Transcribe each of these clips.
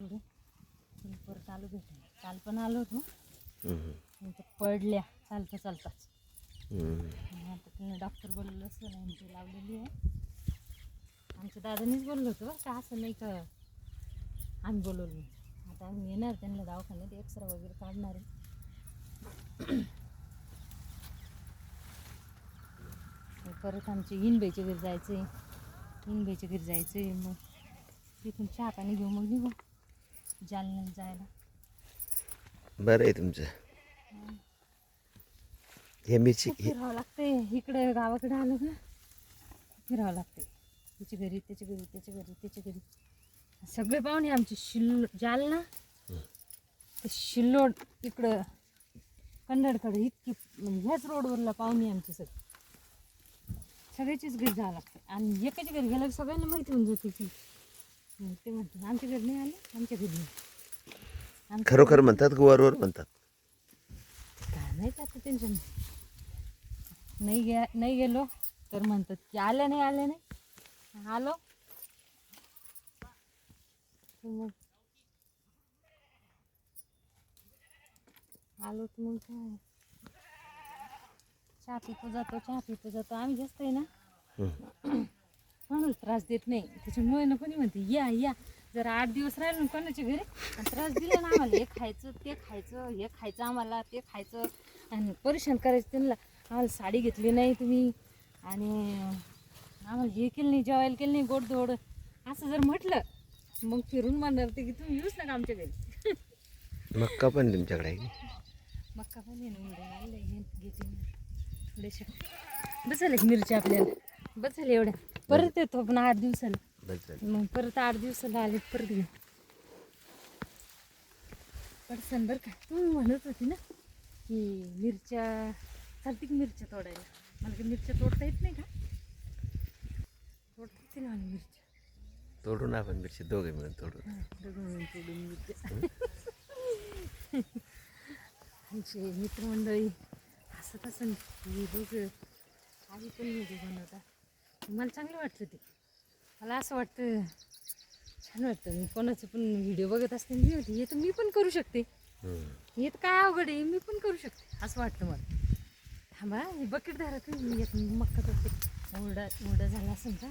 परत आलो भेटायला काल पण आलो होतो. नंतर पडल्या चालता चालताच. आता तिने डॉक्टर बोलवलं असलं नाही ते लावलेली आहे. आमच्या दादानीच बोललो होतं बरं का असं नाही का आम्ही बोलवलं आता आम्ही येणार त्यांना दवाखान्यात एक्सरा वगैरे काढणार आहे. परत आमचे इनबाईच्या घरी जायचं आहे इनबाईच्या घरी जायचं आहे मग तिथून चहा पाणी घेऊ मग निघू. जालन्याला जायला. बरं आहे तुमचं. हे मिरची खूप फिरावं लागते इकडे गावाकडे आलं ना फिरावं लागते त्याच्या घरी त्याच्या घरी त्याच्या घरी त्याच्या घरी. सगळे पाहुणे आमचे शिल्लो जालना. ते शिल्लोड इकडं कन्नडकडे इतकी म्हणजे ह्याच रोडवरला पाहुणे आमचे सगळे. सगळ्याचीच घरी जावं लागतं आणि एकाच्या घरी गेलं की सगळ्यांना माहिती होऊन जाते की ते म्हणतात आमच्या घरी नाही आले आमच्या घरी नाही खरोखर म्हणतात की वरवर म्हणतात? काय माहीत आता टेन्शन नाही गे नाही गेलो तर म्हणतात की आल्या नाही आल्या नाही. आलो. मग आलो तर मग काय? चहा पितो जातो चहा पितो जातो. आम्ही जास्त आहे ना. कोणाला त्रास देत नाही. त्याच्यामुळे ना कोणी म्हणते या या. जर आठ दिवस राहिलो ना कोणाच्या घरी आणि त्रास दिला ना आम्हाला. हे खायचं ते खायचं हे खायचं आम्हाला ते खायचं. आणि परेशान करायचं त्यांना. आम्हाला साडी घेतली नाही तुम्ही. आणि आम्हाला हे केलं नाही जेवायला केलं नाही गोडधोड. असं जर म्हटलं मग फिरून म्हणणार ते की तुम्ही येऊच नका आमच्या घरी. मक्का पण तुमच्याकडे? मक्का पण हे घेते मी. थोडेसे. बस झाले मिरची आपल्याला. बस झाले एवढ्या. परत येतो आपण आठ दिवसाला. मग परत आठ दिवसाला आले परत घेऊ पडसन बरं का. तू म्हणत होती ना की मिरच्या चालते की मिरच्या तोडायला. मला की मिरच्या तोडता येत नाही का? तोडता येते ना मला मिरच्या. तोडून आपण मिरची दोघे मिळून तोडून हा, दोघं मिळून तोडून मिरच्या. आमचे मित्रमंडळी हसत असं बघ आधी पण व्हिडिओ बनवतात मला चांगलं वाटतं ते. मला असं वाटतं छान वाटतं. मी कोणाचं पण व्हिडिओ बघत असते मी होती हे तर मी पण करू शकते. हे तर काय अवघड आहे मी पण करू शकते. असं वाटतं मला. थांबा हे बकेट धरा तुम्ही येत मक्का करते ओरडा ओरडा झाला असेल का?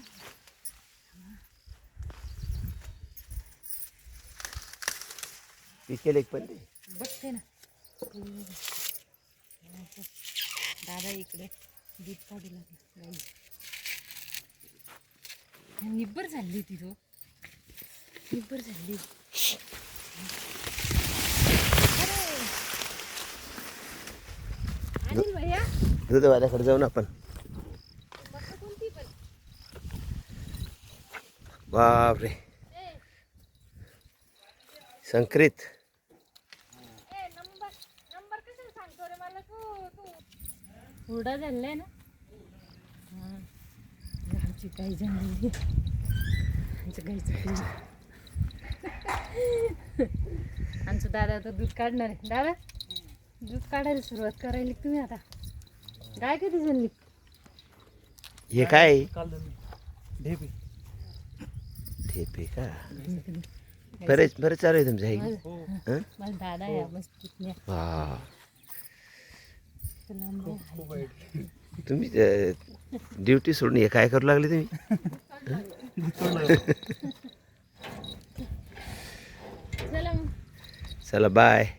पिकेल एक पण ते? बघते ना. दादा इकडे दूध काढू लागला. निब्बर झाली ती तो. निब्बर झाली! अनिल भैया. दूधवाल्याकडे जाऊन आपण बघा कोणती पण बापरे. संक्रित. नंबर नंबर कशाला सांगतो रे मला? तू तू. हुरडा झालाय ना? आमची गाई झाली आमचं गाईचं आमचं दादा आता दूध काढणार आहे. दादा दूध काढायला सुरुवात करायला तुम्ही आता. गाय कधी झाली हे काय? ढेपी. ठेपे का? बरेच बरेच चालू आहे तुमचं? हो. हं? मला दादा आहे मस्त तुम्ही ड्युटी सोडून हे काय करू लागले तुम्ही? चला बाय